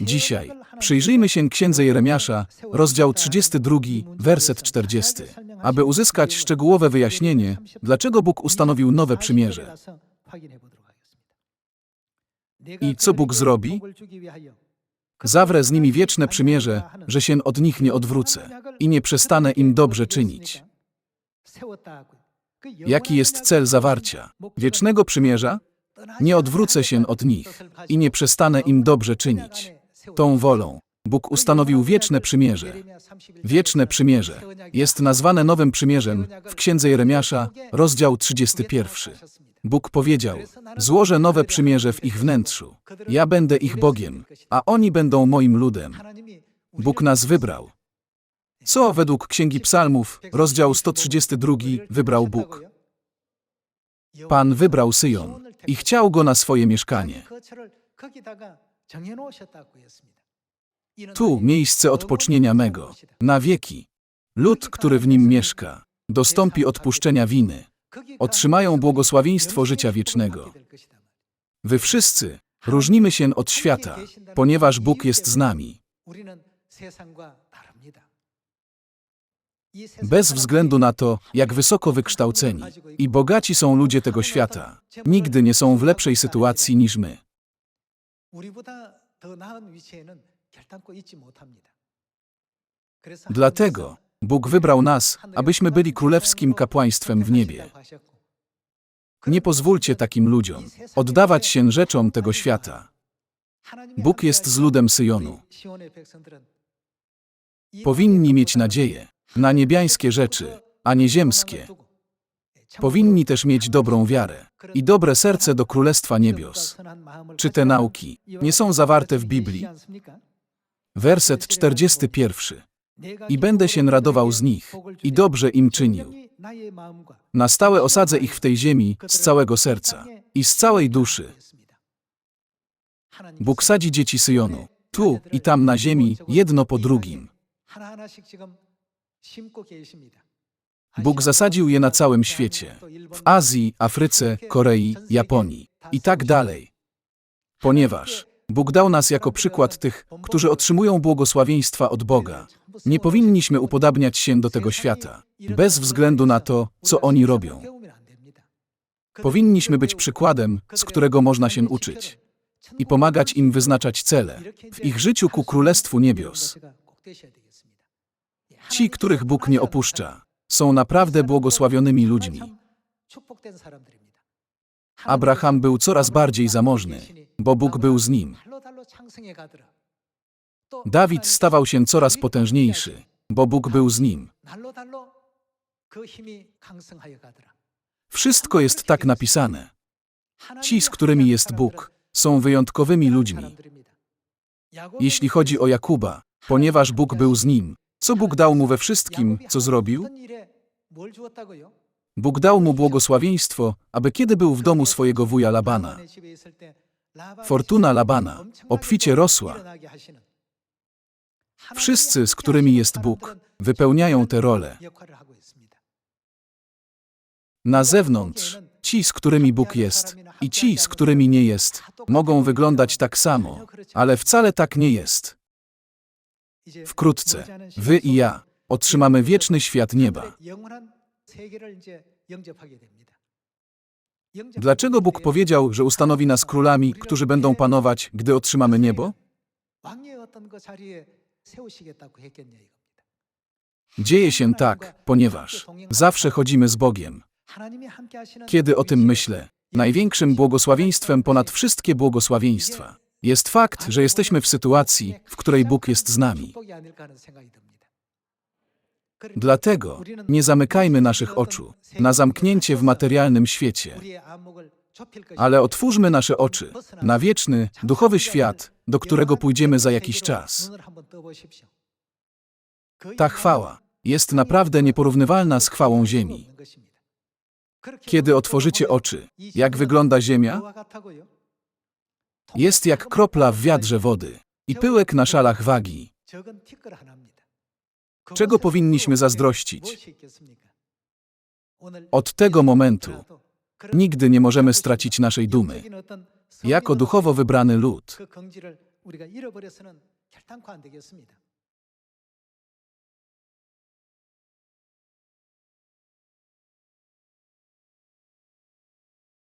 Dzisiaj przyjrzyjmy się Księdze Jeremiasza, rozdział 32, werset 40, aby uzyskać szczegółowe wyjaśnienie, dlaczego Bóg ustanowił nowe przymierze. I co Bóg zrobi? Zawrę z nimi wieczne przymierze, że się od nich nie odwrócę i nie przestanę im dobrze czynić. Jaki jest cel zawarcia wiecznego przymierza? Nie odwrócę się od nich i nie przestanę im dobrze czynić. Tą wolą Bóg ustanowił wieczne przymierze. Wieczne przymierze jest nazwane nowym przymierzem w Księdze Jeremiasza, rozdział 31. Bóg powiedział: Złożę nowe przymierze w ich wnętrzu. Ja będę ich Bogiem, a oni będą moim ludem. Bóg nas wybrał. Co według Księgi Psalmów, rozdział 132, wybrał Bóg? Pan wybrał Syjon i chciał go na swoje mieszkanie. Tu miejsce odpocznienia mego, na wieki. Lud, który w nim mieszka, dostąpi odpuszczenia winy. Otrzymają błogosławieństwo życia wiecznego. Wy wszyscy różnimy się od świata, ponieważ Bóg jest z nami. Bez względu na to, jak wysoko wykształceni i bogaci są ludzie tego świata, nigdy nie są w lepszej sytuacji niż my. Dlatego Bóg wybrał nas, abyśmy byli królewskim kapłaństwem w niebie. Nie pozwólcie takim ludziom oddawać się rzeczom tego świata. Bóg jest z ludem Syjonu. Powinni mieć nadzieję na niebiańskie rzeczy, a nie ziemskie. Powinni też mieć dobrą wiarę i dobre serce do Królestwa Niebios. Czy te nauki nie są zawarte w Biblii? Werset 41. I będę się radował z nich i dobrze im czynił. Na stałe osadzę ich w tej ziemi z całego serca i z całej duszy. Bóg sadzi dzieci Syjonu, tu i tam na ziemi, jedno po drugim. Bóg zasadził je na całym świecie. W Azji, Afryce, Korei, Japonii i tak dalej. Ponieważ Bóg dał nas jako przykład tych, którzy otrzymują błogosławieństwa od Boga. Nie powinniśmy upodabniać się do tego świata, bez względu na to, co oni robią. Powinniśmy być przykładem, z którego można się uczyć i pomagać im wyznaczać cele w ich życiu ku Królestwu Niebios. Ci, których Bóg nie opuszcza, są naprawdę błogosławionymi ludźmi. Abraham był coraz bardziej zamożny, bo Bóg był z nim. Dawid stawał się coraz potężniejszy, bo Bóg był z nim. Wszystko jest tak napisane. Ci, z którymi jest Bóg, są wyjątkowymi ludźmi. Jeśli chodzi o Jakuba, ponieważ Bóg był z nim, co Bóg dał mu we wszystkim, co zrobił? Bóg dał mu błogosławieństwo, aby kiedy był w domu swojego wuja Labana, fortuna Labana obficie rosła. Wszyscy, z którymi jest Bóg, wypełniają tę rolę. Na zewnątrz, ci, z którymi Bóg jest, i ci, z którymi nie jest, mogą wyglądać tak samo, ale wcale tak nie jest. Wkrótce, wy i ja otrzymamy wieczny świat nieba. Dlaczego Bóg powiedział, że ustanowi nas królami, którzy będą panować, gdy otrzymamy niebo? Dzieje się tak, ponieważ zawsze chodzimy z Bogiem. Kiedy o tym myślę, największym błogosławieństwem ponad wszystkie błogosławieństwa jest fakt, że jesteśmy w sytuacji, w której Bóg jest z nami. Dlatego nie zamykajmy naszych oczu na zamknięcie w materialnym świecie, ale otwórzmy nasze oczy na wieczny, duchowy świat, do którego pójdziemy za jakiś czas. Ta chwała jest naprawdę nieporównywalna z chwałą ziemi. Kiedy otworzycie oczy, jak wygląda ziemia? Jest jak kropla w wiadrze wody i pyłek na szalach wagi. Czego powinniśmy zazdrościć? Od tego momentu nigdy nie możemy stracić naszej dumy. Jako duchowo wybrany lud